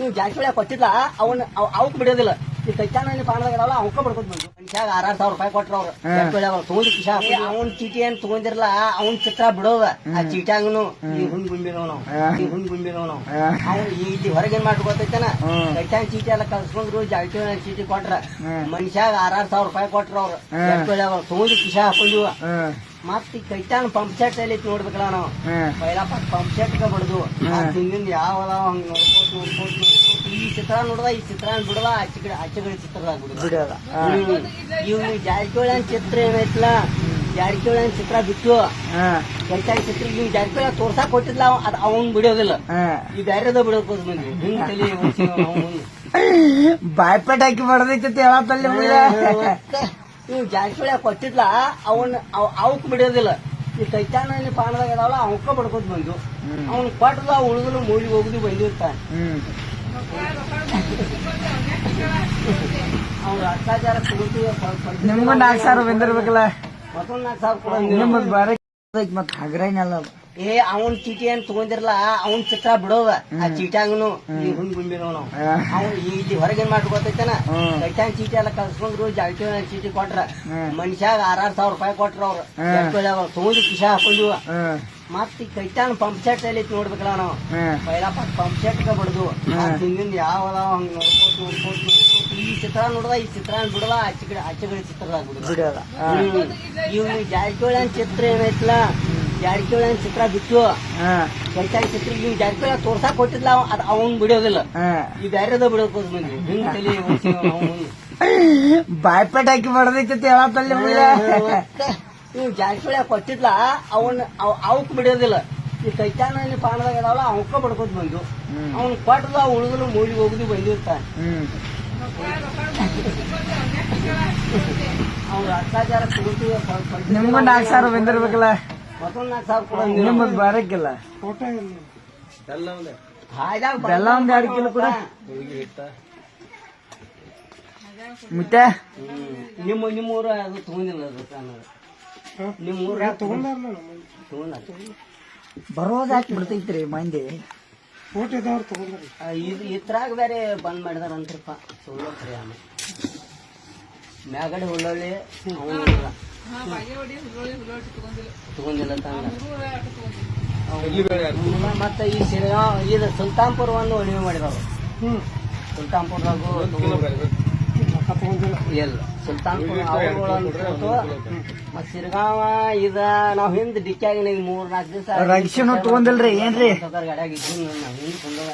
ನೀವು ಜಾಸ್ತಿ ಕೊಟ್ಟಿಲ್ಲ ಅವನ್ ಅವಕ್ ಬಿಡೋದಿಲ್ಲ. ಈ ಕೈಚಾನ ಪಾಣದಾಗ ಇದಾವಲ್ಲ ಅವಕ್ಕ ಬಡ್ಕೊತ ಬಂದು ಮನುಷ್ಯಾಗ ಆರಾರು ಸಾವಿರ ರೂಪಾಯಿ ಕೊಟ್ರ ಅವ್ರು. ತಗೊಂಡು ಕಿಶಾ ಅವನ್ ಚೀಟಿ ಏನ್ ತಗೊಂಡಿರಲ್ಲ ಅವನ್ ಚಿತ್ರ ಬಿಡೋದ. ಆ ಚೀಟ್ಯಾಗನು ಈ ಹುಣ್ ಗುಂಬಿನವ್ ನಾವು. ಈ ಹುಣ್ ಗುಂಬಿನವ್ ನಾವು. ಈ ರೀತಿ ಹೊರಗೇನ್ ಮಾಡ್ಕೊತೈತನ ಕೈಚಾನ್ ಚೀಟಿ ಎಲ್ಲ ಕಳ್ಸ್ಕೊಂಡ್ರು ಜಾಸ್ತಿ ಚೀಟಿ ಕೊಟ್ರ. ಮನುಷ್ಯಾಗ ಆರಾರು ಸಾವಿರ ರೂಪಾಯಿ ಕೊಟ್ರ ಅವ್ರು. ತಗೊಂಡು ಕಿಶಾ ಹಾಕೊಂಡಿವ ಮತ್ ಈ ಕೈತಾನ ಪಂಪ್ ಸೆಟ್ ಅಲ್ಲಿ ನೋಡ್ಬೇಕಲ್ಲ ನಾವು. ಪೈಲ ಪಂಪ್ ಸೆಟ್ ಬಡದು. ಹಿಂದಿಂದ ಯಾವ ಅದಾವ ಹಂಗ ನೋಡ್ಕೋತ ನೋಡ್ಕೋತ ನೋಡ್ಕೋತ ಈ ಚಿತ್ರ ನೋಡ್ದ ಈ ಚಿತ್ರ ಬಿಡದ ಆಚೆ ಕಡೆ ಆಚೆ ಕಡೆ ಚಿತ್ರದಾಗ ಬಿಡುದ ಇವ್ನು ಜಾರಕಿಹೊಳಿ ಚಿತ್ರ ಏನೈತ್ಲ? ಜಾರಕಿಹೊಳಿ ಚಿತ್ರ ಬಿಟ್ಟು ಕೈತಾನ ಚಿತ್ರ ಇವ್ ಜಾರಕಿಹೊಳಿ ತೋರ್ಸಾಕ್ ಕೊಟ್ಟಿದ್ಲ ಅದ ಅವನ್ ಬಿಡೋದಿಲ್ಲ. ಈ ಬ್ಯಾರೆದ ಬಿಡೋಕೋದ್ ಬಂದ್ವಿ. ಹಿಂಗ್ ತಲೆ ಬಾಯ್ಪೇಟ್ ಹಾಕಿ ಬಡದೈತಿ ಹೇಳತ್ತಲ್ಲಿ ಮತ್ತೆ ನೀವು ಜಾರಕಿಹೊಳಿ ಕೊಟ್ಟಿದ್ಲ ಅವನ್ ಅವ್- ಅವಕ್ ಬಿಡೋದಿಲ್ಲ. ಈ ಕೈತಾನ ಪಾಣದಾಗ ಇದಾವಲ್ಲ ಅವಕ್ಕ ಬಡ್ಕೊತ ಬಂದು ಅವನ್ ಕೊಟ್ಟದ ಉಳಿದ್ರು ಮೂಲಿ ಹೋಗುದು ಬಂದಿರ್ತಾನೆ ಅವ್ರ ಅತ್ಯಾಚಾರ ಕುಡಿದು ನಿಮ್ಗೂ ನಾಲ್ಕು ಸಾವಿರ ಬಂದಿರ್ಬೇಕಲ್ಲ. ಮತ್ತೊಂದ್ ನಾಲ್ಕು ಸಾವಿರ ಕೊಡ ಮತ್ತೆ ಹಗ್ರೈನಲ್ಲ. ಏ ಅವನ್ ಚೀಟಿ ಏನ್ ತಗೊಂಡಿರಲ್ಲ ಅವನ್ ಚಿತ್ರ ಬಿಡೋದ. ಆ ಚೀಟ್ಯಾಗನು ಈ ಹುಣ್ ಗುಂಬಿನವ್ ನಾವು ಅವ್ನು ಇಲ್ಲಿ ಹೊರಗೇನ್ ಮಾಡ್ಕೊತೈತನ ಕೈಟಾಂಗ್ ಕೈತಾನ್ ಚೀಟಿ ಎಲ್ಲ ಕಲ್ಸ್ಕೊಂಡ್ರು ಜಾಸ್ತಿ ಚೀಟಿ ಕೊಟ್ರ. ಮನುಷ್ಯಾಗ ಆರಾರು ಸಾವಿರ ರೂಪಾಯಿ ಕೊಟ್ರ ಅವ್ರು. ತಗೊಂಡು ಕಿಶ ಹಾಕೊಂಡಿವ ಮತ್ತೆ ಮತ್ ಈ ಕೈತಾನ ಪಂಪ್ ಸೆಟ್ ಅಲ್ಲಿ ಐತಿ ನೋಡ್ಬೇಕಲ್ಲ ನಾವು ಪೈಲಾ ಪಂಪ್ ಸೆಟ್ ಬಡ್ದು. ಹಿಂದಿಂದ ಯಾವ ಹಂಗ ನೋಡ್ಕೋತ ನೋಡ್ಕೋತ ನೋಡ್ಕೋತ ಈ ಚಿತ್ರ ನೋಡ್ದ ಈ ಚಿತ್ರ ಬಿಡದ ಆಚೆ ಕಡೆ ಆಚೆ ಕಡೆ ಚಿತ್ರದಾಗ ಬಿಡುದು. ಇವ್ ಇವ್ನು ಜಾರಕಿಹೊಳಿ ಚಿತ್ರ ಏನೈತ್ಲ ಜಾರಕಿಹೊಳಿ ಅಂತ ಚಿತ್ರ ಬಿತ್ತು ಕೈತಾನ ಚಿತ್ರ ನೀವು ಜಾರಕಿಹೊಳಿ ತೋರ್ಸಾಕ್ ಕೊಟ್ಟಿದ್ಲ ಅದ್ ಅವನ್ ಬಿಡೋದಿಲ್ಲ. ಈ ಬ್ಯಾರೆದ ಬಿಡೋಕೋದ್ ಬಂದ್ವಿ. ಹಿಂಗ್ ತಲೆ ಮುಂದೆ. ಬಾಯ್ಪೇಟ್ ಹಾಕಿ ಬಡದೈತಿ ಹೇಳತ್ತಲ್ಲಿ ನೀವು ಜಾರಕಿಹೊಳಿ ಕೊಟ್ಟಿದ್ಲ ಅವನ್ ಅವ್- ಅವಕ್ ಬಿಡೋದಿಲ್ಲ. ಈ ಕೈತಾನ ಪಾಣದಾಗ ಇದಾವಲ್ಲ ಅವಕ್ಕ ಬಡ್ಕೋದ್ ಬಂದು ಅವ್ನ್ ಕೊಟ್ಟದ ಉಳಿದ್ರು ಮೂಲಿ ಹೋಗುದು ಬಂದಿರ್ತಾನೆ. ಅವ್ರ ಅತ್ಯಾಚಾರ ಕೊಡ್ತೀವಿ ನಿಮ್ಗೂ ನಾಲ್ಕು ಸಾವಿರ ಬಂದಿರ್ಬೇಕಲ್ಲ. ನಿಮ್ಮದ್ ಬಾರಕ್ಕಿಲ್ಲ. ಬೆಲ್ಲ ಒಂದು ಎರಡು ಕಿಲೋ ಕೂಡ. ಮತ್ತೆ. ನಿಮ್ಮ ನಿಮ್ಮೂರ ಅದು ತಗೊಂಡಿಲ್ಲ ನಿಮ್ಮೂರ ತಗೊಂಡ ಬರೋದ್ ಹಾಕಿ ಬಿಡ್ತೈತ್ರಿ ಮಂದಿ. ಇದು ಇತ್ರಾಗ ಬೇರೆ ಬಂದ್ ಮಾಡಿದಾರಂತ್ರಪ್ಪ ಸುಳ್ಳು ಖರೆ ಆಮೇಲೆ ಮ್ಯಾಗಡೆ ಒಳ್ಳೊಳ್ಳೆ ಅವನಿಲ್ಲ ತಗೊಂಡಿಲ್ಲ. ಮತ್ತೆ ಈ ಸಿನಿಮಾ ಇದು ಸುಲ್ತಾನ್ಪುರ ಒಂದು ಉಳಿಮೆ ಮಾಡಿದವರು ಸುಲ್ತಾನ್ಪುರದಾಗು ಇಲ್ಲ. ಸುಲ್ತಾನ್ಪುರ ಮತ್ ಸಿರ್ಗಾವ ಇದ ನಾವ್ ಹಿಂದ್ ಡಿಕ್ಕಿ ಈಗ ಮೂರ್ ನಾಲ್ಕು ದಿವಸ ರಕ್ಷಣ ತಗೊಂಡಿಲ್ರಿ ಏನ್ರಿ? ಗಾಡಿಯಾಗ ಇದ್ದೀನಿ ನಾವ್ ಹಿಂದ್ ಕುಂದದ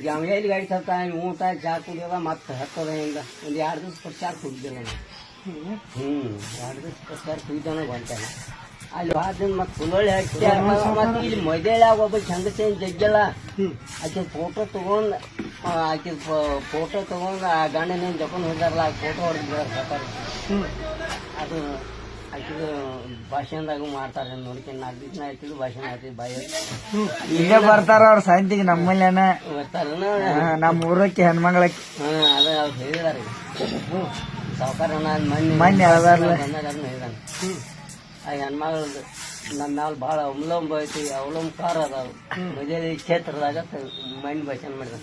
ಈಗ ಎಲ್ಲಿ ಗಾಡಿ ತರ್ತಾನೆ ಊಟ ಚಾ ಕುಡಿಯೋದ ಮತ್ತೆ ಹತ್ತದ ಹಿಂಗ. ಒಂದ್ ಎರಡ್ ದಿವ್ಸ ಚಾ ಕುಡಿದಿಲ್ಲ ನಾನು ಹ್ಮ್ ಎರಡ್ ದಿವ್ಸ ಪ್ರಚಾರ ಕುಡಿದಾನ ಬಂತಾನೆ ಅಲ್ಲಿ ಹೋದ ಮತ್ತೆ ಸುಳ್ಳೊಳ್ಳಿ ಹಚ್ಚಿ ಮತ್ತೆ ಇಲ್ಲಿ ಮದೇಳ್ಯಾಗ ಒಬ್ಬ ಜಗ್ಗಲ್ಲ ಫೋಟೋ ತಗೊಂಡು ಆ, ಆಕೆ ಫೋಟೋ ತಗೊಂಡು ಆ ಗಂಡನೇನ್ ಜಕೊಂಡ್ ಹೋದಾರಲ್ಲ ಆ ಫೋಟೋ ಹೊಡೆದ್ ಅದು ಆಕಿದು ಭಾಷಣದಾಗ ಮಾಡ್ತಾರೆ ನೋಡ್ಕೊಂಡು ನಾಲ್ಕು ದಿವಸ ಆಯ್ತಿದ್ದು ಭಾಷಣ ಆಯ್ತಿದ್ದು ಬಾಯಿ ಇಲ್ಲೇ ಬರ್ತಾರ ಅವ್ರ ಸಂತಿಗೆ ನಮ್ಮಲ್ಲೇನ? ಬರ್ತಾರ ನಮ್ಮ ಊರಕ್ಕೆ ಹೆಣ್ಮಗಳಕ್ಕೆ ಹಾಂ ಅದ ಅವ್ರು ಹೇಳಿದಾರೆ. ಮೊನ್ನೆ ಹೇಳಿದಾನೆ ಆ ನಮ್ಮ ಮ್ಯಾಲ ಭಾಳ ಅವಲಂಬ ಐತಿ ಅವಲಂಬಕಾರ ಅದಾವ ಮಜಲಿ ಕ್ಷೇತ್ರದಾಗ ಮಣ್ಣು ಭಾಷಣ ಮಾಡಿದ.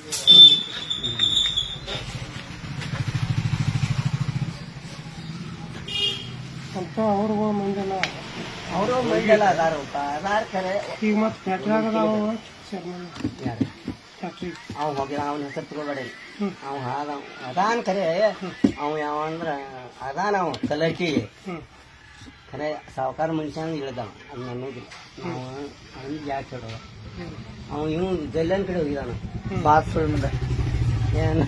ಅವ್ರಿಗೂ ಮಂದಿಲ್ಲ ಅವರು ಮಂಡೆಲ್ಲ ಅದಾರಪ್ಪ. ಅದಾರ ಕರೆ. ಈಗ ಮತ್ತೆ ಫ್ಯಾಕ್ಟ್ರಿ ಆಗದಾವ ಯಾರು? ಫ್ಯಾಕ್ಟ್ರಿ ಅವ ಹೋಗಿ ಅವನ ಹೆಸರು ತಗೋಬೇಡಿ ಅವ ಹಾದ ಅದಾನ್ ಖರೆ ಅವ ಯಾವ ಅಂದ್ರ ಅದಾನ ಅವ ಕಲಕಿ ಹ್ಮ್. ಖರೆ ಸಾವುಕಾರ ಮನುಷ್ಯ ಇಳ್ದಾವ ಅದು ಅನ್ನೋದಿಲ್ಲ. ಅವ ಅವ್ನು ಯಾಕೆ ಹೇಳೋದ ಅವ ಇವ್ ಜಲ್ಲನ್ ಕಡೆ ಹೋಗಿದಾನ. ಬಾತ್ ಏನ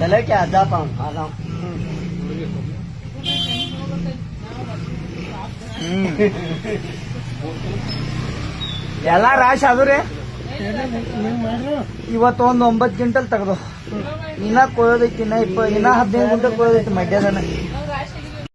ಕಲಕಿ ಅದಾಪ ಅವ ಅದಾವ. ಹ್ಮ್. ಎಲ್ಲಾ ರಾಶಿ ಅದು ರೀ. ಇವತ್ತು ಒಂದು ಒಂಬತ್ತು ಕ್ವಿಂಟಲ್ ತೆಗ್ದು. ಇನ್ನ ಕೊಯ್ಯೋದೈತಿ ಇನ್ನ ಇಪ್ಪ ಇನ್ನ ಹದಿನೈದು ಕ್ವಿಂಟಲ್ ಕೊಯ್ಯೋದೈತಿ ಮಧ್ಯಾಹ್ನ